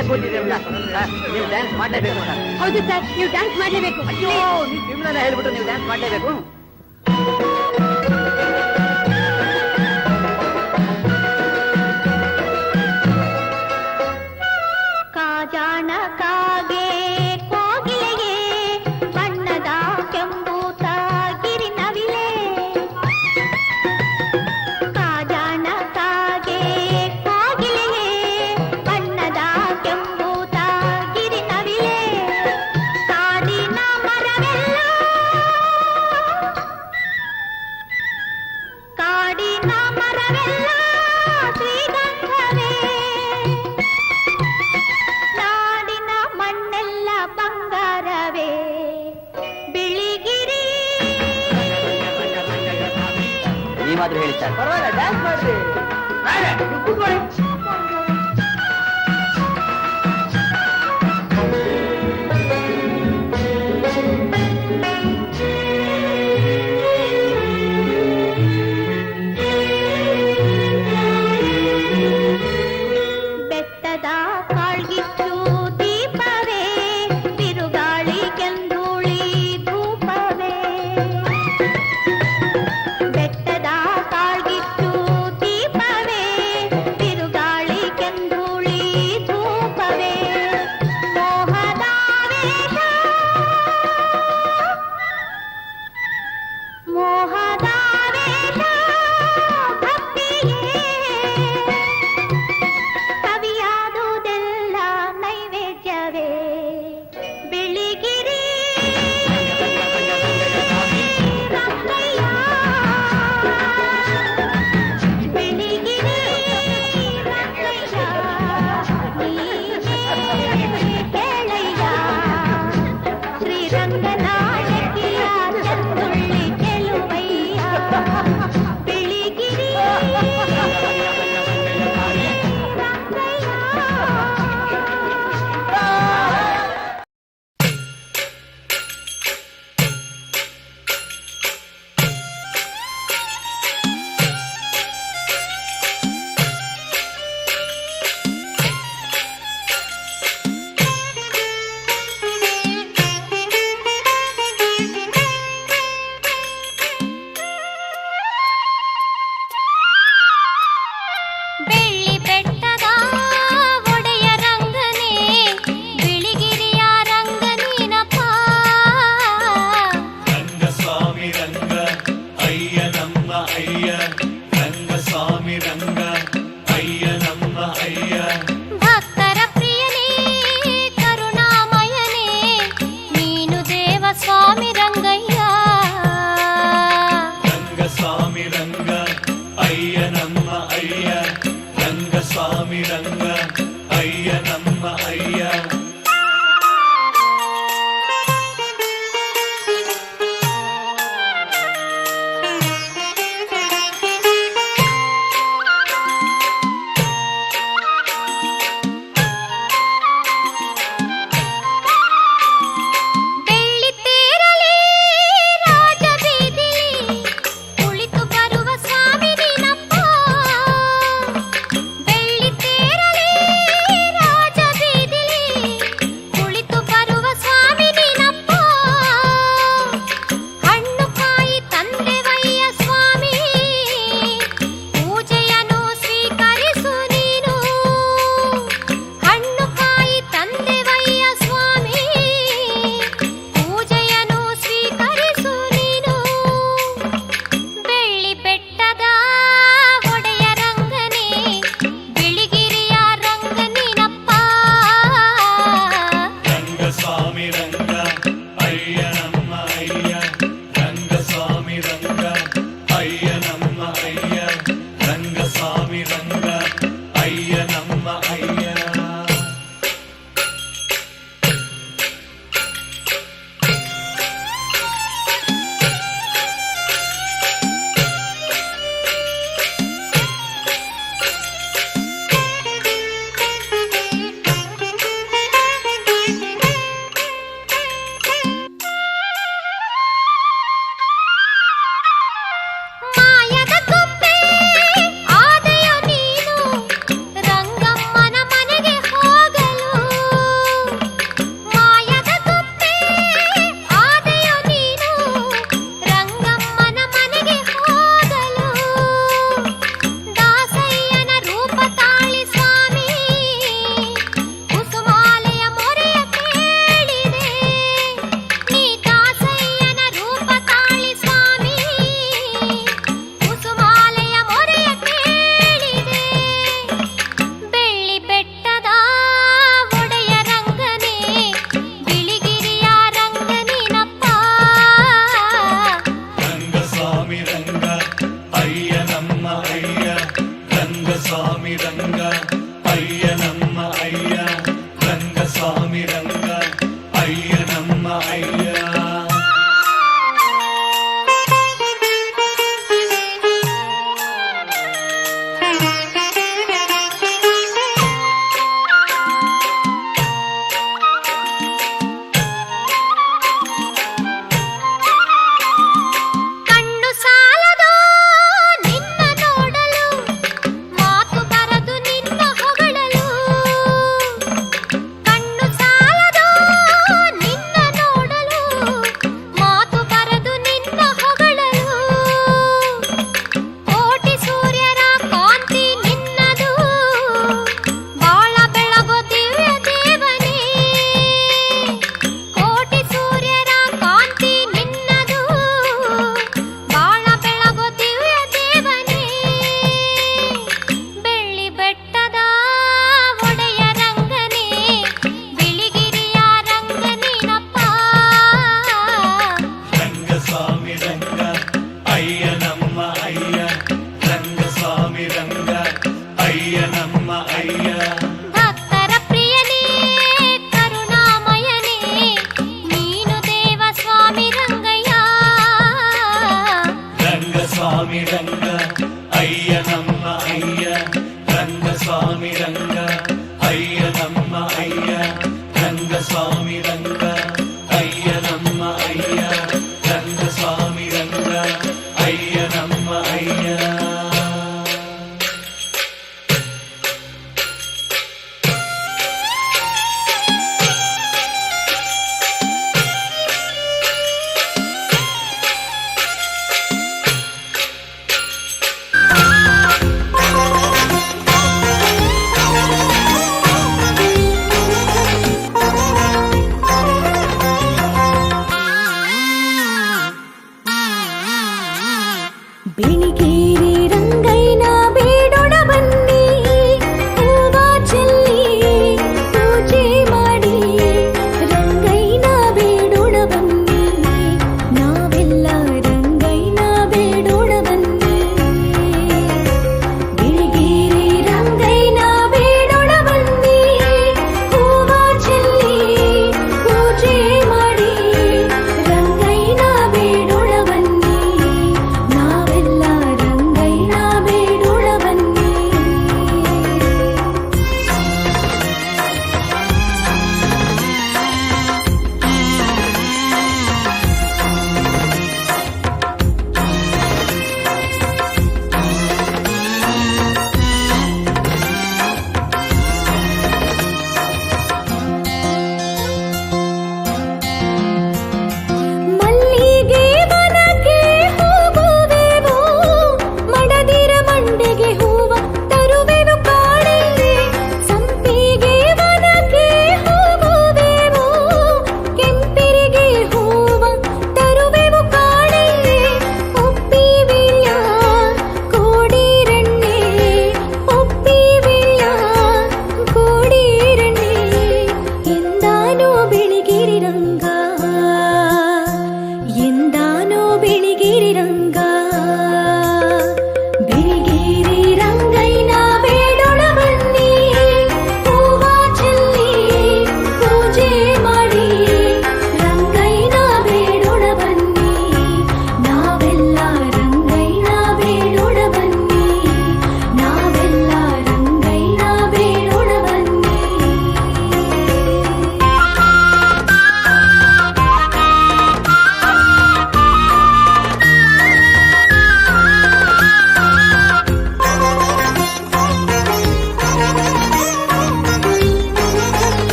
ಸುಮ್ಮನೆ ಕೂತಿದ್ದೀರಲ್ಲ ನೀವು ಡ್ಯಾನ್ಸ್ ಮಾಡಲೇಬೇಕು ಹೌದು ಸರ್ ನೀವು ಡ್ಯಾನ್ಸ್ ಮಾಡಲೇಬೇಕು. ಅಯ್ಯೋ ನೀವು ಸುಮ್ಮನೆ ಹೇಳ್ಬಿಟ್ಟು ನೀವು ಡ್ಯಾನ್ಸ್ ಮಾಡಲೇಬೇಕು. ಈ ಮಾತ್ರ ಹೇಳ್ತಾರೆ ಪರವಾಗಿಲ್ಲ ಡ್ಯಾನ್ಸ್ ಮಾಡ್ರಿ ಕೂತ್ಕೊಳ್ಳಿ ஐயா ரங்கசாமி ரங்க ಬೆಣಿಗೇರಿ